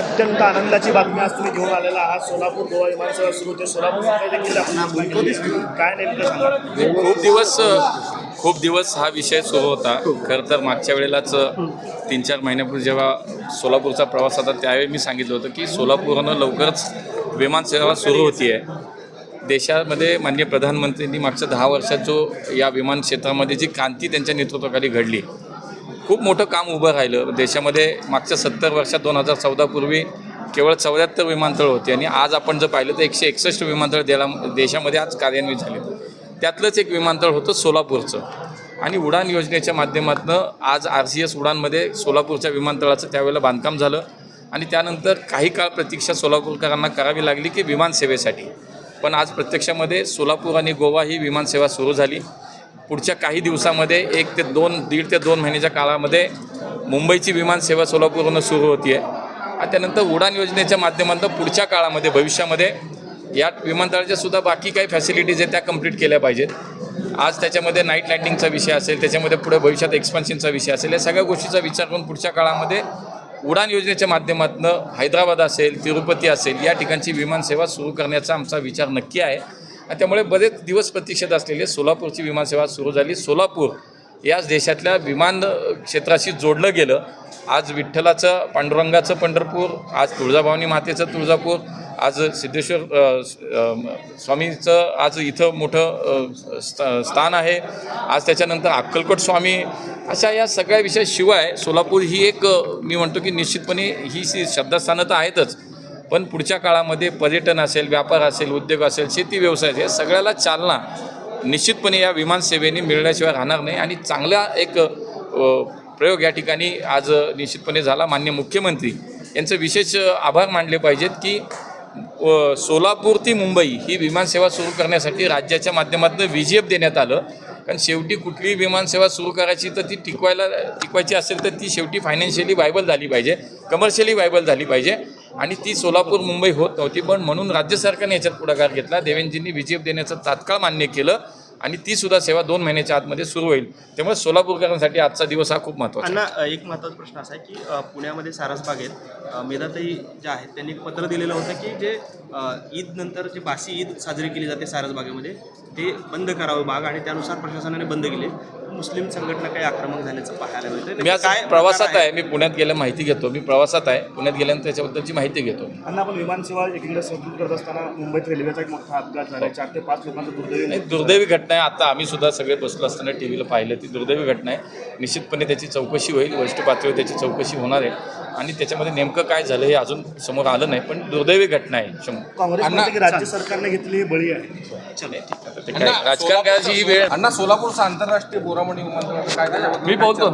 अत्यंत आनंदाची बातमी आज तुम्ही घेऊन आलेला आहात. सोलापूर गोवा विमानसेवा सुरू होते. सोलापूर देखील आपण काय नेमकं सांगा? खूप दिवस खूप दिवस हा विषय सुरू होता. खरं तर मागच्या वेळेलाच तीन चार महिन्यापूर्वी जेव्हा सोलापूरचा प्रवास होता त्यावेळी मी सांगितलं होतं की सोलापूरनं लवकरच विमानसेवा सुरू होती आहे देशामध्ये माननीय प्रधानमंत्र्यांनी मागच्या दहा वर्षात जो या विमान क्षेत्रामध्ये जी क्रांती त्यांच्या नेतृत्वाखाली घडली खूप मोठं काम उभं राहिलं. देशामध्ये मागच्या सत्तर वर्षात दोन हजार चौदापूर्वी केवळ चौऱ्याहत्तर विमानतळ होते आणि आज आपण जर पाहिलं तर एकशे एकसष्ट विमानतळ देला देशामध्ये आज कार्यान्वित झाले. त्यातलंच एक विमानतळ होतं सोलापूरचं. आणि उडान योजनेच्या माध्यमातून आज आर सी एस उडानमध्ये सोलापूरच्या विमानतळाचं त्यावेळेला बांधकाम झालं. आणि त्यानंतर काही काळ प्रतीक्षा सोलापूरकरांना करावी लागली की विमानसेवेसाठी पण आज प्रत्यक्षामध्ये सोलापूर आणि गोवा ही विमानसेवा सुरू झाली. पुढच्या काही दिवसामध्ये एक ते दोन दीड ते दोन महिन्याच्या काळामध्ये मुंबईची विमानसेवा सोलापूरवरून सुरू होती आहे त्यानंतर उडान योजनेच्या माध्यमातून पुढच्या काळामध्ये भविष्यामध्ये या विमानतळाच्या सुद्धा बाकी काही फॅसिलिटीज आहेत त्या कंप्लीट केल्या पाहिजेत. आज त्याच्यामध्ये नाईट लँडिंगचा विषय असेल त्याच्यामध्ये पुढे भविष्यात एक्सपान्शनचा विषय असेल या सगळ्या गोष्टीचा विचार करून पुढच्या काळामध्ये उडान योजनेच्या माध्यमातून हैदराबाद असेल तिरुपती असेल या ठिकाणची विमानसेवा सुरू करण्याचा आमचा विचार नक्की आहे. आणि त्यामुळे बरेच दिवस प्रतीक्षेत असलेले सोलापूरची विमानसेवा सुरू झाली. सोलापूर याच देशातल्या विमान क्षेत्राशी जोडलं गेलं. आज विठ्ठलाचं पांडुरंगाचं पंढरपूर आज तुळजाभवानी मातेचं तुळजापूर आज सिद्धेश्वर स्वामीचं आज इथं मोठं स्थान आहे. आज त्याच्यानंतर अक्कलकोट स्वामी अशा या सगळ्या विषयाशिवाय सोलापूर ही एक मी म्हणतो की निश्चितपणे ही सी श्रद्धास्थानं तर आहेतच. पण पुढच्या काळामध्ये पर्यटन असेल व्यापार असेल उद्योग असेल शेती व्यवसाय असेल, सगळ्याला चालना निश्चितपणे या विमानसेवेने मिळण्याशिवाय राहणार नाही आणि चांगला एक प्रयोग या ठिकाणी आज निश्चितपणे झाला. मान्य मुख्यमंत्री यांचं विशेष आभार मानले पाहिजेत की सोलापूर ती मुंबई ही विमानसेवा सुरू करण्यासाठी राज्याच्या माध्यमातून व्ही देण्यात आलं. कारण शेवटी कुठलीही विमानसेवा सुरू करायची तर ती टिकवायला टिकवायची असेल तर ती शेवटी फायनान्शियली वायबल झाली पाहिजे कमर्शियली वायबल झाली पाहिजे. आणि ती सोलापूर मुंबई होत नव्हती. पण म्हणून राज्य सरकारने याच्यात पुढाकार घेतला. देवेंजींनी व्ही जी एफ देण्याचं तात्काळ मान्य केलं आणि ती सुद्धा सेवा दोन महिन्याच्या आतमध्ये सुरू होईल. त्यामुळे सोलापूरकरांसाठी आजचा दिवस हा खूप अ, एक महत्त्वाचा प्रश्न असा आहे की पुण्यामध्ये सारसबागेत मेधाताई ज्या आहेत त्यांनी एक पत्र दिलेलं होतं की जे ईद नंतर जे बासी ईद साजरी केली जाते सारसबागेमध्ये ते बंद करावं बाग आणि त्यानुसार प्रशासनाने बंद केले. मुस्लिम संघटना काही आक्रमक झाल्याचं पाहायला मिळतं मी आज काय प्रवासात आहे. मी पुण्यात गेल्या माहिती घेतो. मी प्रवासात आहे. पुण्यात गेल्यानंतर त्याच्याबद्दलची माहिती घेतो. अण्णा आपण विमानसेवा एकीकडे समजूत करत असताना मुंबईत रेल्वेचा एक मोठा अपघात झाला. चार ते पाच लोकांचा दुर्दैवी नाही दुर्दैवी घटना आहे. आता आम्ही सुद्धा सगळे बसलो असताना टी व्हीला पाहिलं. ती दुर्दैवी घटना आहे. निश्चितपणे त्याची चौकशी होईल. वरिष्ठ पातळीवर त्याची चौकशी होणार आहे. आणि त्याच्यामध्ये नेमकं काय झालं हे अजून समोर आलं नाही. पण दुर्दैवी घटना आहे. म्हणते की राज्य सरकारने घेतलेली ही बळी आहे. आता ते काय राजकारण करायची ही वेळ अण्णा सोलापूरचं आंतरराष्ट्रीय बोरामणी विमानतळ काय त्याच्याबद्दल मी बोलतो